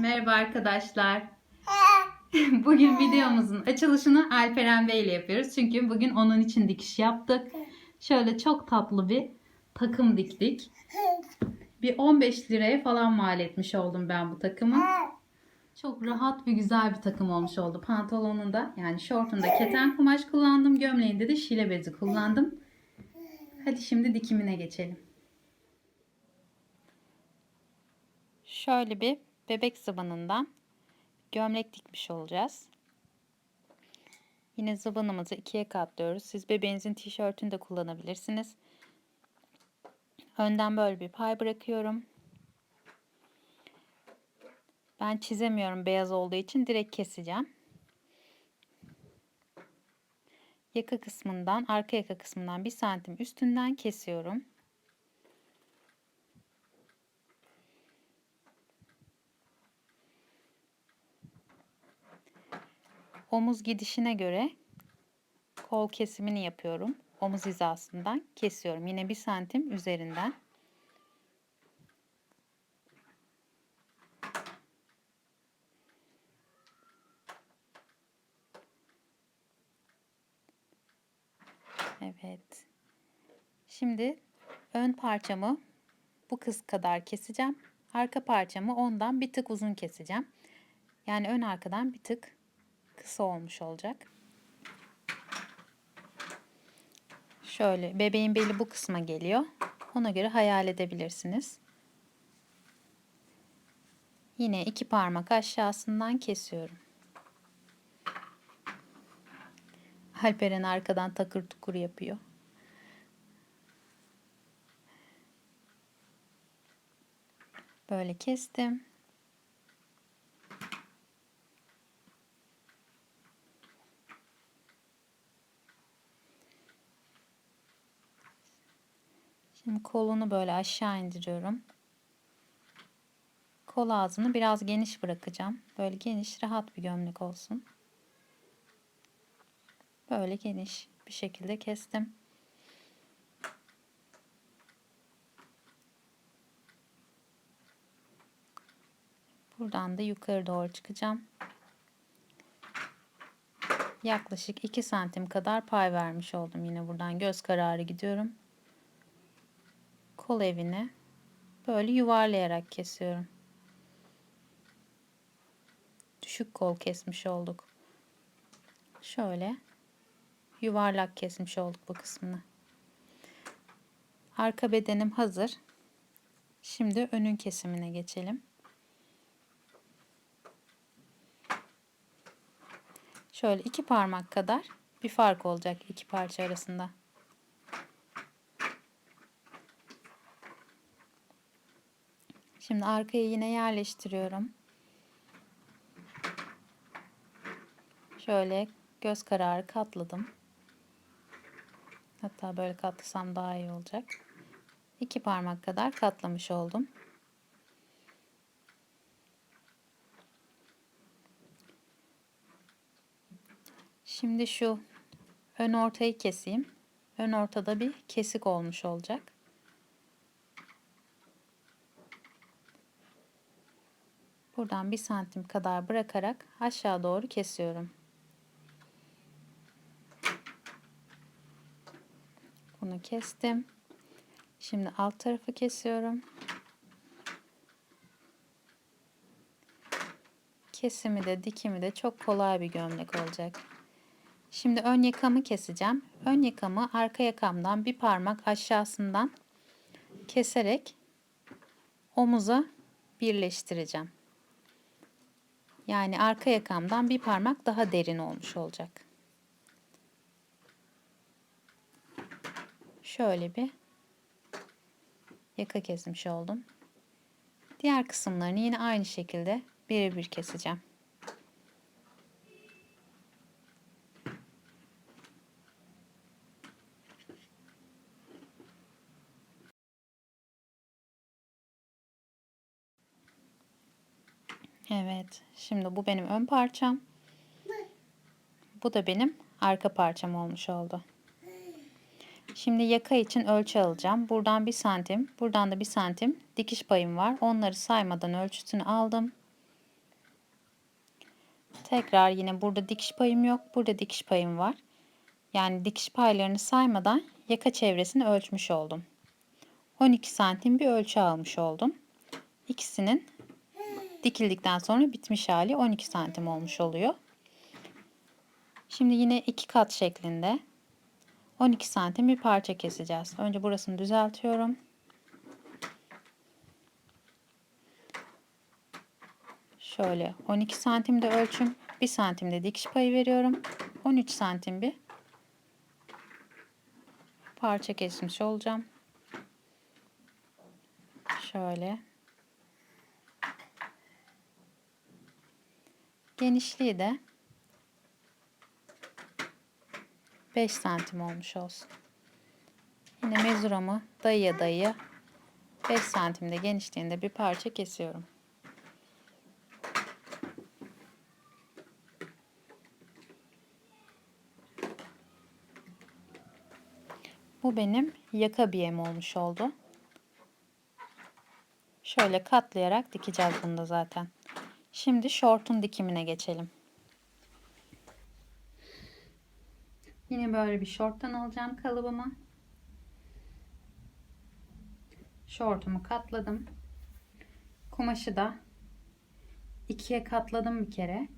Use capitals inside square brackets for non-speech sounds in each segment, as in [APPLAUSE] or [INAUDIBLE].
Merhaba arkadaşlar. [LAUGHS] Bugün videomuzun açılışını Alperen Bey ile yapıyoruz. Çünkü bugün onun için dikiş yaptık. Şöyle çok tatlı bir takım diktik. Bir 15 liraya falan mal etmiş oldum ben bu takımı. Çok rahat ve güzel bir takım olmuş oldu. Pantolonunda yani şortunda keten kumaş kullandım. Gömleğinde de şile bezi kullandım. Hadi şimdi dikimine geçelim. Şöyle bir bebek zıbanından gömlek dikmiş olacağız. Yine zıbanımızı ikiye katlıyoruz. Siz bebeğinizin tişörtünü de kullanabilirsiniz. Önden böyle bir pay bırakıyorum. Ben çizemiyorum beyaz olduğu için direkt keseceğim. Yaka kısmından, arka yaka kısmından bir santim üstünden kesiyorum. Omuz gidişine göre kol kesimini yapıyorum. Omuz hizasından kesiyorum. Yine bir santim üzerinden. Evet. Şimdi ön parçamı bu kız kadar keseceğim. Arka parçamı ondan bir tık uzun keseceğim. Yani ön arkadan bir tık kısa olmuş olacak. Şöyle bebeğin beli bu kısma geliyor. Ona göre hayal edebilirsiniz. Yine iki parmak aşağısından kesiyorum. Alperen arkadan takır tukur yapıyor. Böyle kestim. Şimdi kolunu böyle aşağı indiriyorum. Kol ağzını biraz geniş bırakacağım. Böyle geniş, rahat bir gömlek olsun. Böyle geniş bir şekilde kestim. Buradan da yukarı doğru çıkacağım. Yaklaşık 2 santim kadar pay vermiş oldum. Yine buradan göz kararı gidiyorum. Kol evini böyle yuvarlayarak kesiyorum. Düşük kol kesmiş olduk. Şöyle yuvarlak kesmiş olduk bu kısmını. Arka bedenim hazır. Şimdi önün kesimine geçelim. Şöyle iki parmak kadar bir fark olacak iki parça arasında. Şimdi arkaya yine yerleştiriyorum. Şöyle göz kararı katladım. Hatta böyle katlasam daha iyi olacak. İki parmak kadar katlamış oldum. Şimdi şu ön ortayı keseyim. Ön ortada bir kesik olmuş olacak. Buradan bir santim kadar bırakarak aşağı doğru kesiyorum. Bunu kestim. Şimdi alt tarafı kesiyorum. Kesimi de dikimi de çok kolay bir gömlek olacak. Şimdi ön yakamı keseceğim. Ön yakamı arka yakamdan bir parmak aşağısından keserek omuza birleştireceğim. Yani arka yakamdan bir parmak daha derin olmuş olacak. Şöyle bir yaka kesmiş oldum. Diğer kısımlarını yine aynı şekilde birebir keseceğim. Evet. Şimdi bu benim ön parçam. Bu da benim arka parçam olmuş oldu. Şimdi yaka için ölçü alacağım. Buradan bir santim, buradan da bir santim dikiş payım var. Onları saymadan ölçüsünü aldım. Tekrar yine burada dikiş payım yok. Burada dikiş payım var. Yani dikiş paylarını saymadan yaka çevresini ölçmüş oldum. 12 santim bir ölçü almış oldum. İkisinin dikildikten sonra bitmiş hali 12 santim olmuş oluyor. Şimdi yine iki kat şeklinde 12 santim bir parça keseceğiz. Önce burasını düzeltiyorum. Şöyle 12 santimde ölçüm, 1 santimde dikiş payı veriyorum. 13 santim bir parça kesmiş olacağım. Şöyle. Genişliği de 5 santim olmuş olsun. Yine mezuramı dayıya dayıya 5 santimde genişliğinde bir parça kesiyorum. Bu benim yaka biyem olmuş oldu. Şöyle katlayarak dikeceğiz bunu da zaten. Şimdi şortun dikimine geçelim. Yine böyle bir şorttan alacağım kalıbımı. Şortumu katladım. Kumaşı da ikiye katladım bir kere.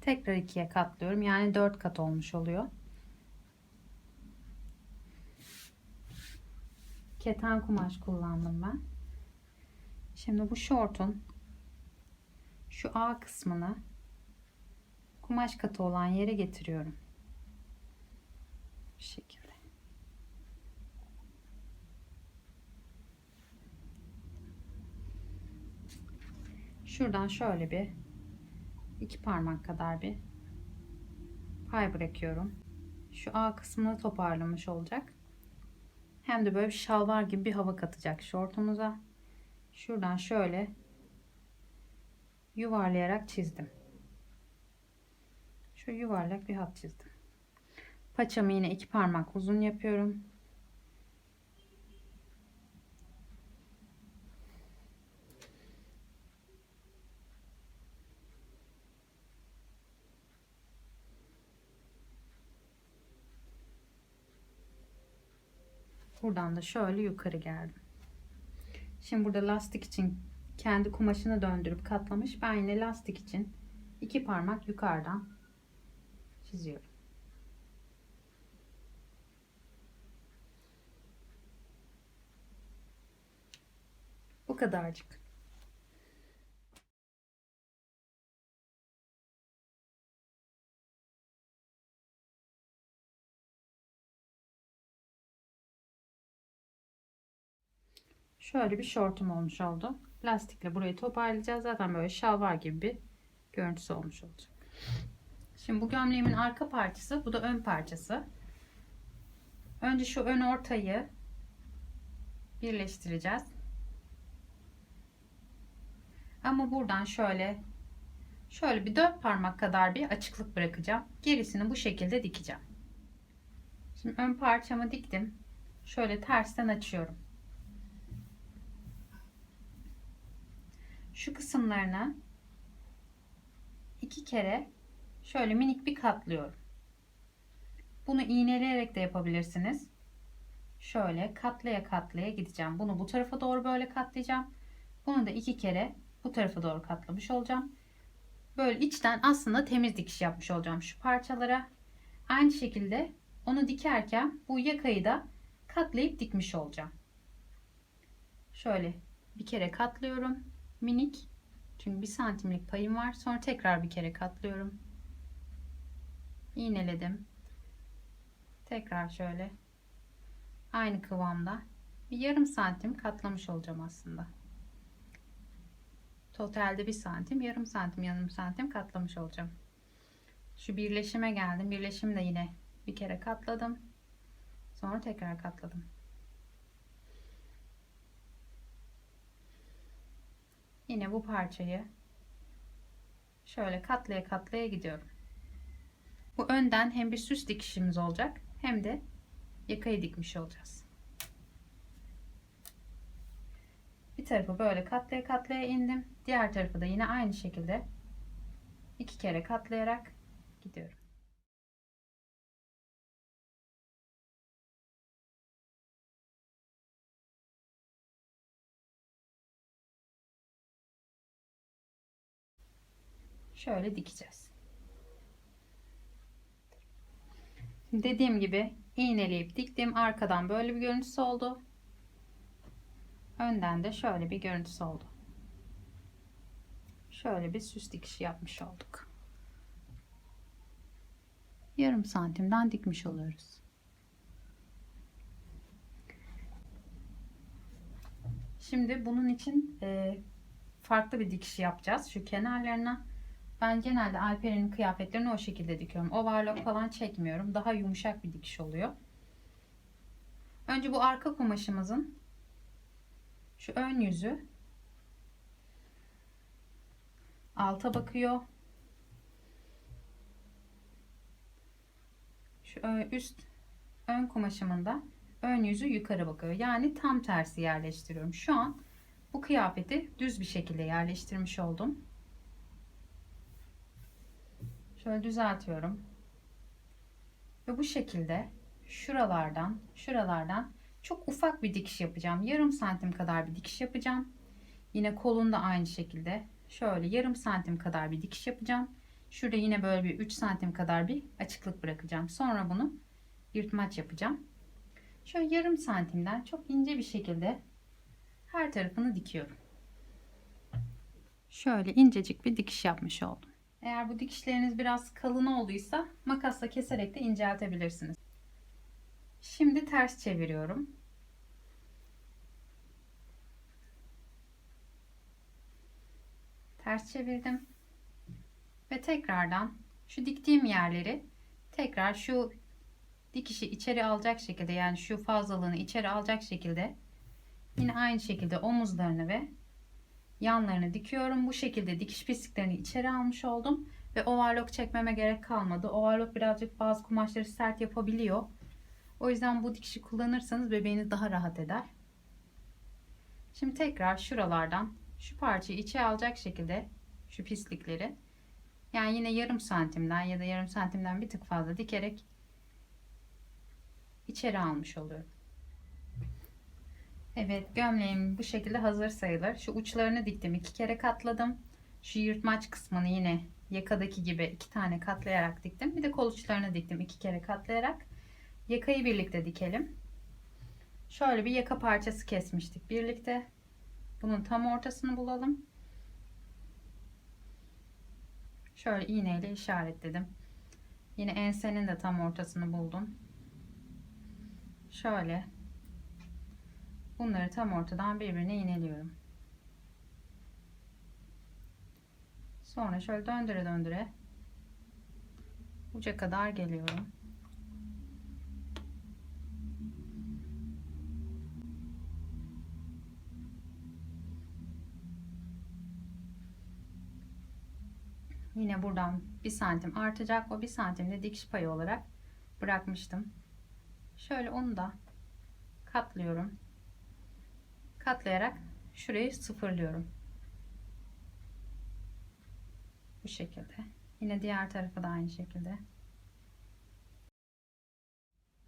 Tekrar ikiye katlıyorum. Yani dört kat olmuş oluyor. Keten kumaş kullandım ben. Şimdi bu şortun şu A kısmını kumaş katı olan yere getiriyorum. Bu şekilde. Şuradan şöyle bir iki parmak kadar bir pay bırakıyorum. Şu A kısmını toparlamış olacak. Hem de böyle şalvar gibi bir hava katacak şortumuza. Şuradan şöyle yuvarlayarak çizdim. Şu yuvarlak bir hat çizdim. Paçamı yine iki parmak uzun yapıyorum. Buradan da şöyle yukarı geldim. Şimdi burada lastik için kendi kumaşını döndürüp katlamış. Ben yine lastik için iki parmak yukarıdan çiziyorum. Bu kadarcık. Şöyle bir şortum olmuş oldu. Lastikle burayı toparlayacağız. Zaten böyle şalvar gibi bir görüntüsü olmuş olacak. Şimdi bu gömleğimin arka parçası, bu da ön parçası. Önce şu ön ortayı birleştireceğiz. Ama buradan şöyle şöyle bir dört parmak kadar bir açıklık bırakacağım. Gerisini bu şekilde dikeceğim. Şimdi ön parçamı diktim. Şöyle tersten açıyorum. Şu kısımlarına iki kere şöyle minik bir katlıyorum. Bunu iğneleyerek de yapabilirsiniz. Şöyle katlaya katlaya gideceğim. Bunu bu tarafa doğru böyle katlayacağım. Bunu da iki kere bu tarafa doğru katlamış olacağım. Böyle içten aslında temiz dikiş yapmış olacağım şu parçalara. Aynı şekilde onu dikerken bu yakayı da katlayıp dikmiş olacağım. Şöyle bir kere katlıyorum minik. Çünkü bir santimlik payım var. Sonra tekrar bir kere katlıyorum. İğneledim. Tekrar şöyle aynı kıvamda bir yarım santim katlamış olacağım aslında. Totalde bir santim, yarım santim, yarım santim katlamış olacağım. Şu birleşime geldim. Birleşimi de yine bir kere katladım. Sonra tekrar katladım. Yine bu parçayı şöyle katlaya katlaya gidiyorum. Bu önden hem bir süs dikişimiz olacak hem de yakayı dikmiş olacağız. Bir tarafı böyle katlaya katlaya indim. Diğer tarafı da yine aynı şekilde iki kere katlayarak gidiyorum. Şöyle dikeceğiz. Dediğim gibi iğneleyip diktim. Arkadan böyle bir görüntüsü oldu. Önden de şöyle bir görüntüsü oldu. Şöyle bir süs dikişi yapmış olduk. Yarım santimden dikmiş oluyoruz. Şimdi bunun için e, farklı bir dikiş yapacağız. Şu kenarlarına ben genelde Alper'in kıyafetlerini o şekilde dikiyorum. Overlock falan çekmiyorum. Daha yumuşak bir dikiş oluyor. Önce bu arka kumaşımızın şu ön yüzü alta bakıyor. Şu üst ön kumaşımın da ön yüzü yukarı bakıyor. Yani tam tersi yerleştiriyorum. Şu an bu kıyafeti düz bir şekilde yerleştirmiş oldum. Şöyle düzeltiyorum. Ve bu şekilde şuralardan, şuralardan çok ufak bir dikiş yapacağım. Yarım santim kadar bir dikiş yapacağım. Yine kolunda aynı şekilde şöyle yarım santim kadar bir dikiş yapacağım. Şurada yine böyle bir 3 santim kadar bir açıklık bırakacağım. Sonra bunu yırtmaç yapacağım. Şöyle yarım santimden çok ince bir şekilde her tarafını dikiyorum. Şöyle incecik bir dikiş yapmış oldum. Eğer bu dikişleriniz biraz kalın olduysa makasla keserek de inceltebilirsiniz. Şimdi ters çeviriyorum. Ters çevirdim. Ve tekrardan şu diktiğim yerleri tekrar şu dikişi içeri alacak şekilde yani şu fazlalığını içeri alacak şekilde yine aynı şekilde omuzlarını ve yanlarını dikiyorum. Bu şekilde dikiş pisliklerini içeri almış oldum. Ve overlock çekmeme gerek kalmadı. Overlock birazcık bazı kumaşları sert yapabiliyor. O yüzden bu dikişi kullanırsanız bebeğiniz daha rahat eder. Şimdi tekrar şuralardan şu parçayı içe alacak şekilde şu pislikleri yani yine yarım santimden ya da yarım santimden bir tık fazla dikerek içeri almış oluyorum. Evet gömleğim bu şekilde hazır sayılır. Şu uçlarını diktim. iki kere katladım. Şu yırtmaç kısmını yine yakadaki gibi iki tane katlayarak diktim. Bir de kol uçlarını diktim. iki kere katlayarak. Yakayı birlikte dikelim. Şöyle bir yaka parçası kesmiştik birlikte. Bunun tam ortasını bulalım. Şöyle iğneyle işaretledim. Yine ensenin de tam ortasını buldum. Şöyle bunları tam ortadan birbirine iğneliyorum. Sonra şöyle döndüre döndüre uca kadar geliyorum. Yine buradan bir santim artacak. O bir santimde dikiş payı olarak bırakmıştım. Şöyle onu da katlıyorum. Katlayarak şurayı sıfırlıyorum. Bu şekilde. Yine diğer tarafı da aynı şekilde.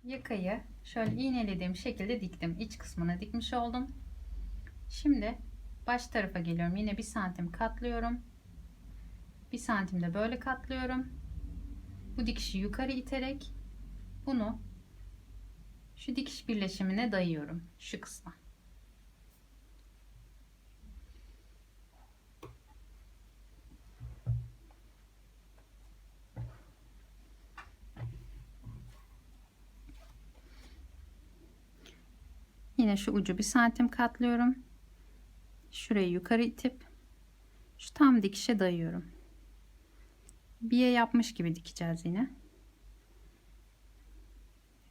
Yakayı şöyle iğnelediğim şekilde diktim. İç kısmına dikmiş oldum. Şimdi baş tarafa geliyorum. Yine bir santim katlıyorum. Bir santimde böyle katlıyorum. Bu dikişi yukarı iterek bunu şu dikiş birleşimine dayıyorum. Şu kısma. Yine şu ucu bir santim katlıyorum. Şurayı yukarı itip şu tam dikişe dayıyorum. Biye yapmış gibi dikeceğiz yine.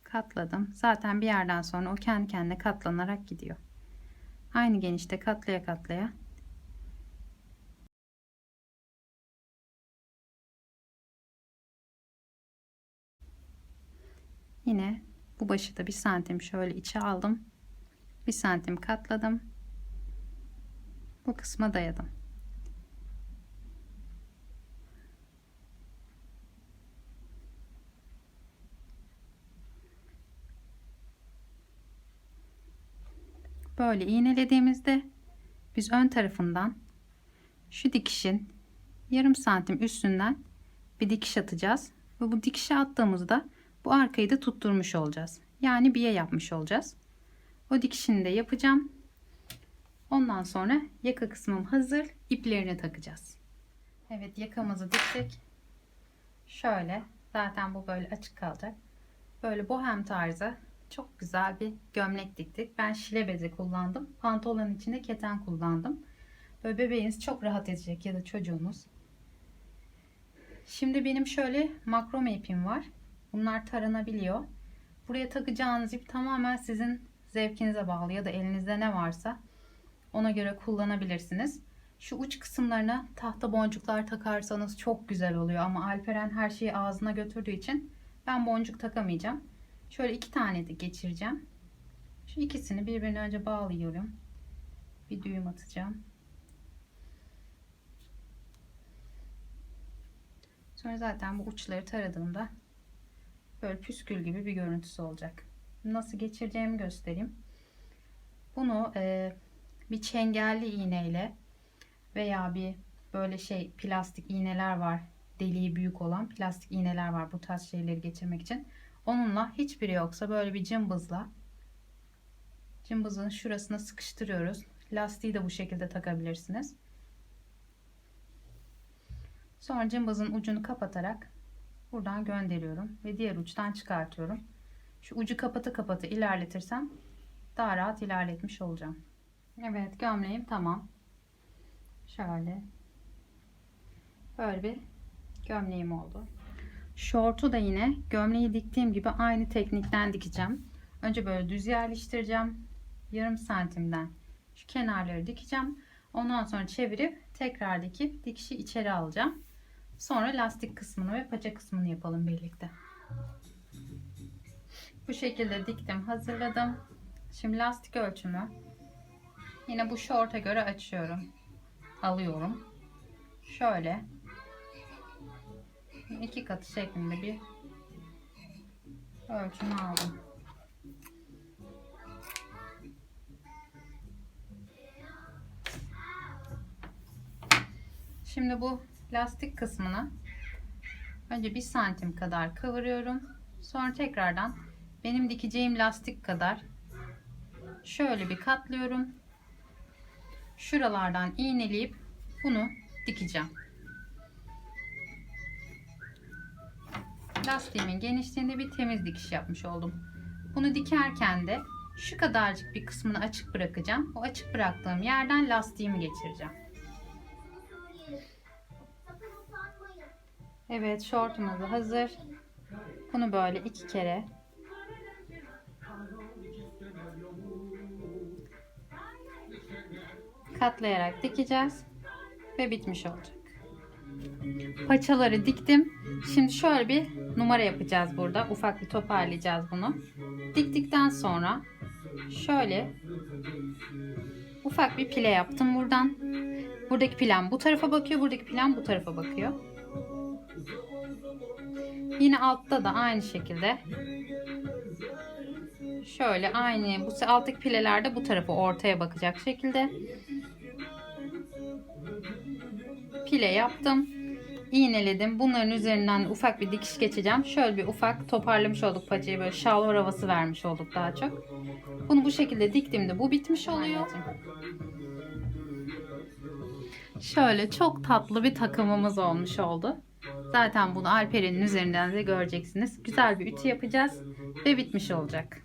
Katladım. Zaten bir yerden sonra o kendi kendine katlanarak gidiyor. Aynı genişte katlaya katlaya Yine bu başı da bir santim şöyle içe aldım 1 santim katladım. Bu kısma dayadım. Böyle iğnelediğimizde biz ön tarafından şu dikişin yarım santim üstünden bir dikiş atacağız. Ve bu dikişe attığımızda bu arkayı da tutturmuş olacağız. Yani biye yapmış olacağız. O dikişini de yapacağım. Ondan sonra yaka kısmım hazır. İplerini takacağız. Evet yakamızı diktik. Şöyle zaten bu böyle açık kalacak. Böyle bohem tarzı çok güzel bir gömlek diktik. Ben şile bezi kullandım. Pantolonun içinde keten kullandım. Böyle bebeğiniz çok rahat edecek ya da çocuğunuz. Şimdi benim şöyle makrome ipim var. Bunlar taranabiliyor. Buraya takacağınız ip tamamen sizin zevkinize bağlı ya da elinizde ne varsa ona göre kullanabilirsiniz. Şu uç kısımlarına tahta boncuklar takarsanız çok güzel oluyor ama Alperen her şeyi ağzına götürdüğü için ben boncuk takamayacağım. Şöyle iki tane de geçireceğim. Şu ikisini birbirine önce bağlıyorum. Bir düğüm atacağım. Sonra zaten bu uçları taradığımda böyle püskül gibi bir görüntüsü olacak. Nasıl geçireceğimi göstereyim. Bunu e, bir çengelli iğneyle veya bir böyle şey plastik iğneler var. Deliği büyük olan plastik iğneler var bu tarz şeyleri geçirmek için. Onunla hiçbiri yoksa böyle bir cımbızla cımbızın şurasına sıkıştırıyoruz. Lastiği de bu şekilde takabilirsiniz. Sonra cımbızın ucunu kapatarak buradan gönderiyorum ve diğer uçtan çıkartıyorum. Şu ucu kapatı kapatı ilerletirsem daha rahat ilerletmiş olacağım. Evet gömleğim tamam. Şöyle. Böyle bir gömleğim oldu. Şortu da yine gömleği diktiğim gibi aynı teknikten dikeceğim. Önce böyle düz yerleştireceğim. Yarım santimden şu kenarları dikeceğim. Ondan sonra çevirip tekrar dikip dikişi içeri alacağım. Sonra lastik kısmını ve paça kısmını yapalım birlikte. Bu şekilde diktim, hazırladım. Şimdi lastik ölçümü yine bu şorta göre açıyorum. Alıyorum. Şöyle iki katı şeklinde bir ölçümü aldım. Şimdi bu lastik kısmını önce bir santim kadar kıvırıyorum. Sonra tekrardan benim dikeceğim lastik kadar şöyle bir katlıyorum. Şuralardan iğneleyip bunu dikeceğim. Lastiğimin genişliğinde bir temiz dikiş yapmış oldum. Bunu dikerken de şu kadarcık bir kısmını açık bırakacağım. O açık bıraktığım yerden lastiğimi geçireceğim. Evet şortumuz hazır. Bunu böyle iki kere katlayarak dikeceğiz ve bitmiş olacak. Paçaları diktim. Şimdi şöyle bir numara yapacağız burada. Ufak bir toparlayacağız bunu. Diktikten sonra şöyle ufak bir pile yaptım buradan. Buradaki plan bu tarafa bakıyor. Buradaki plan bu tarafa bakıyor. Yine altta da aynı şekilde şöyle aynı bu alttaki pilelerde bu tarafa ortaya bakacak şekilde pile yaptım. iğneledim. Bunların üzerinden ufak bir dikiş geçeceğim. Şöyle bir ufak toparlamış olduk paçayı. Böyle şalvar havası vermiş olduk daha çok. Bunu bu şekilde diktiğimde bu bitmiş oluyor. Şöyle çok tatlı bir takımımız olmuş oldu. Zaten bunu Alperen'in üzerinden de göreceksiniz. Güzel bir ütü yapacağız ve bitmiş olacak.